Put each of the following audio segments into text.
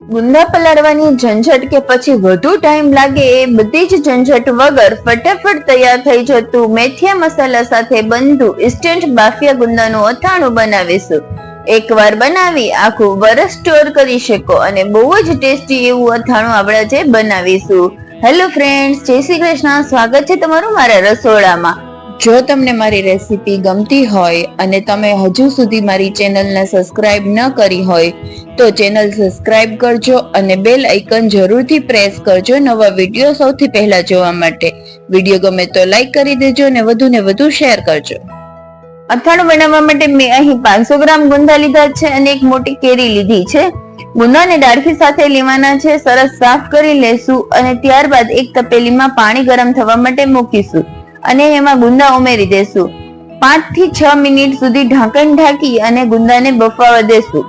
ગુંદા પલાળવાની ઝંઝટ કે પછી વધુ ટાઈમ લાગે એ બધી જ ઝંઝટ વગર ફટાફટ તૈયાર થઈ જતું મેથિયા મસાલા સાથે બનતું ઇન્સ્ટન્ટ બાફિયા ગુંદાનું અથાણું બનાવીશું. એકવાર બનાવી આખું વરસ સ્ટોર કરી શકો અને બહુ જ ટેસ્ટી એવું અથાણું આપણે આજે બનાવીશું. હેલો ફ્રેન્ડ્સ જય શ્રી કૃષ્ણ. સ્વાગત છે તમારું મારા રસોડામાં. જો તમને મારી રેસીપી ગમતી હોય અને તમે હજુ સુધી મારી ચેનલને સબસ્ક્રાઇબ ન કરી હોય તો ચેનલ સબસ્ક્રાઇબ કરજો અને બેલ આઇકન જરૂરથી પ્રેસ કરજો નવા વીડિયો સૌથી પહેલા જોવા માટે. વીડિયો ગમે તો લાઈક કરી દેજો અને વધુ ને વધુ શેર કરજો. અથાણું બનાવવા માટે મેં અહીં પાંચસો ગ્રામ ગુંદા લીધા છે અને એક મોટી કેરી લીધી છે. ગુંદાને ડાળખી સાથે લેવાના છે, સરસ સાફ કરી લેશું અને ત્યારબાદ એક તપેલીમાં પાણી ગરમ થવા માટે મૂકીશું અને એમાં ગુંદા ઉમેરી દેશું. પાંચથી છ મિનિટ સુધી ઢાંકણ ઢાંકી અને ગુંદાને બફાવા દેશું.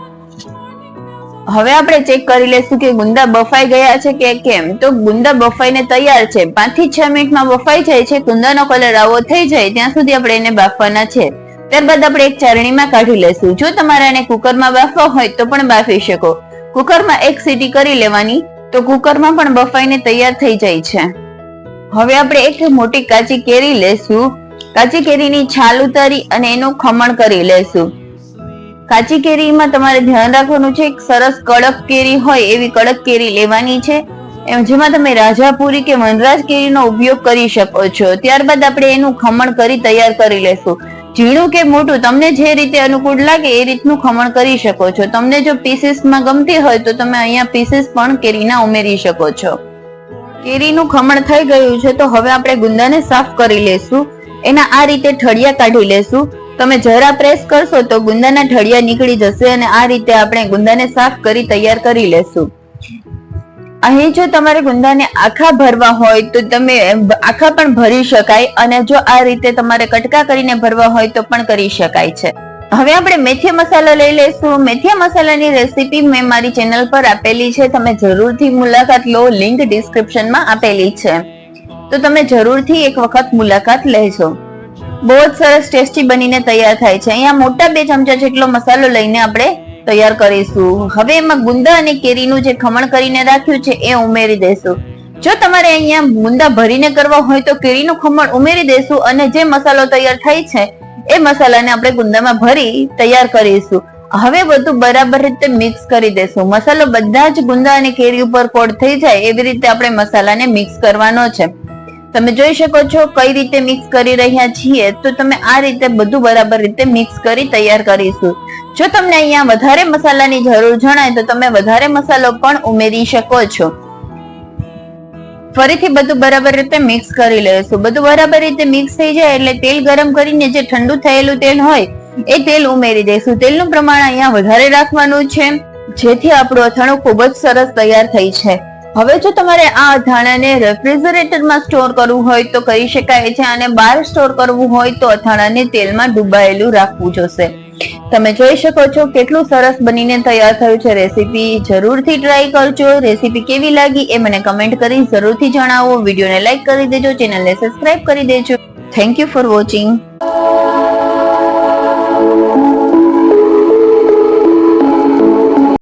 હવે આપણે ચેક કરી લેશું કે ગુંદા બફાઈ ગયા છે કે કેમ? તો ગુંદા બફાઈને તૈયાર છે. પાંચથી છ મિનિટમાં બફાઈ જાય છે, ગુંદાનો કલર આવો થઈ જાય, ત્યાં સુધી આપણે એને બાફવાના છે. ત્યારબાદ આપણે એક ચારણીમાં કાઢી લેશું. જો તમારે એને કુકરમાં બાફવા હોય તો પણ બાફી શકો. કુકરમાં એક સીટી કરી લેવાની, તો કુકરમાં પણ બફાઈને તૈયાર થઈ જાય છે. હવે આપણે એક મોટી કાચી કેરી લેશું. કાચી કેરીની છાલ ઉતારી અને એનું ખમણ કરી લેશું. કાચી કેરીમાં તમારે ધ્યાન રાખવાનું છે, એક સરસ કડક કેરી હોય એવી કડક કેરી લેવાની છે. જેમાં તમે રાજાપુરી કે વનરાજ કેરીનો ઉપયોગ કરી શકો છો. ત્યારબાદ આપણે એનું ખમણ કરી તૈયાર કરી લેશું. ઝીણું કે મોટું, તમને જે રીતે અનુકૂળ લાગે એ રીતનું ખમણ કરી શકો છો. તમને જો પીસીસમાં ગમતી હોય તો તમે અહીંયા પીસીસ પણ કેરીના ઉમેરી શકો છો. કેરીનું ખમણ થઈ ગયું છે તો હવે આપણે ગુંદાને સાફ કરી લેશું. એના આ રીતે ઠળિયા કાઢી લેશું. તમે જરા પ્રેસ કરશો તો ગુંદાના ઠળિયા નીકળી જશે અને આ રીતે આપણે ગુંદાને સાફ કરી તૈયાર કરી લેશું. અહીં જો તમારે ગુંદાને આખા ભરવા હોય તો તમે આખા પણ ભરી શકાય અને જો આ રીતે તમારે કટકા કરીને ભરવા હોય તો પણ કરી શકાય છે. હવે આપણે મેથી મસાલા લઈ લઈશું મેથીયા મસાલાની રેસીપી મેં મારી ચેનલ પર આપેલી છે. તમે જરૂરથી મુલાકાત લો. લિંક ડિસ્ક્રિપ્શનમાં આપેલી છે. તો તમે જરૂરથી એક વખત મુલાકાત લેજો. બહુ જ સરસ ટેસ્ટી બનીને તૈયાર થાય છે. અહીંયા મોટા બે ચમચા જેટલો મસાલો લઈને આપણે તૈયાર કરીશું. હવે એમાં ગુંદા અને કેરીનું જે ખમણ કરીને રાખ્યું છે, એ ઉમેરી દેશું જો તમારે અહીંયા ગુંદા ભરીને કરવા હોય તો કેરીનું ખમણ ઉમેરી દેશું અને જે મસાલો તૈયાર થાય છે, એ મસાલાને આપણે ગુંદામાં ભરી તૈયાર કરીશું. હવે બધું બરાબર રીતે મિક્સ કરી દેશું મસાલો બધા જ ગુંદા અને કેરી ઉપર કોટ થઈ જાય, એવી રીતે આપણે મસાલાને મિક્સ કરવાનો છે. તમે જોઈ શકો છો કઈ રીતે મિક્સ કરી રહ્યા છીએ, તો તમે આ રીતે બધું બરાબર રીતે મિક્સ કરી તૈયાર કરીશું. જો તમને અહીંયા વધારે મસાલાની જરૂર જણાય, તો તમે વધારે મસાલો પણ ઉમેરી શકો છો. ફરીથી બધું બરાબર રીતે મિક્સ કરી લઈશું. બધું બરાબર રીતે મિક્સ થઈ જાય એટલે તેલ ગરમ કરીને જે ઠંડુ થયેલું તેલ હોય, એ તેલ ઉમેરી દઈશું. તેલનું પ્રમાણ અહીંયા વધારે રાખવાનું છે, જેથી આપણું અથાણું ખૂબ જ સરસ તૈયાર થઈ છે. હવે જો તમારે આ અથાણાને રેફ્રિજરેટરમાં સ્ટોર કરવું હોય તો કરી શકાય છે અને બહાર સ્ટોર કરવું હોય તો અથાણાને તેલમાં ડૂબાયેલું રાખવું જોશે. તમે જોઈ શકો છો કેટલું સરસ બનીને તૈયાર થયું છે રેસીપી. જરૂરથી ટ્રાય કરજો. રેસીપી કેવી લાગી એ મને કમેન્ટ કરી જરૂરથી જણાવો. વિડીયોને લાઇક કરી દેજો, ચેનલને સબસ્ક્રાઇબ કરી દેજો. Thank you for watching